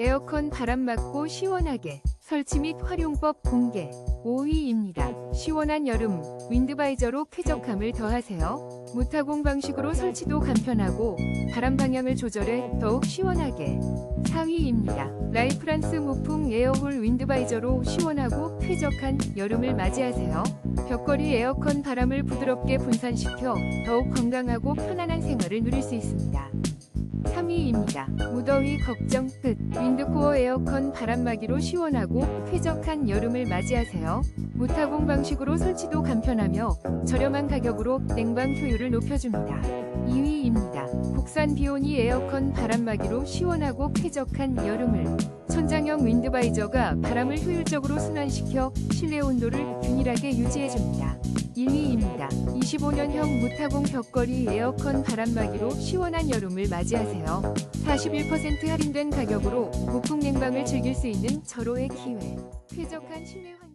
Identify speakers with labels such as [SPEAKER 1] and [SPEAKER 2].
[SPEAKER 1] 에어컨 바람 맞고 시원하게 설치 및 활용법 공개 5위입니다. 시원한 여름 윈드바이저로 쾌적함을 더하세요. 무타공 방식으로 설치도 간편하고 바람 방향을 조절해 더욱 시원하게 4위입니다. 라이프란스 무풍 에어홀 윈드바이저로 시원하고 쾌적한 여름을 맞이하세요. 벽걸이 에어컨 바람을 부드럽게 분산시켜 더욱 건강하고 편안한 생활을 누릴 수 있습니다. 3위입니다. 무더위 걱정 끝. 윈드코어 에어컨 바람막이로 시원하고 쾌적한 여름을 맞이하세요. 무타공 방식으로 설치도 간편하며 저렴한 가격으로 냉방 효율을 높여줍니다. 2위입니다. 국산 비오니 에어컨 바람막이로 시원하고 쾌적한 여름을 천장형 윈드바이저가 바람을 효율적으로 순환시켜 실내 온도를 균일하게 유지해줍니다. 1위입니다. 25년형 무타공 벽걸이 에어컨 바람막이로 시원한 여름을 맞이하세요. 41% 할인된 가격으로 무풍 냉방을 즐길 수 있는 절호의 기회. 쾌적한 실내 환경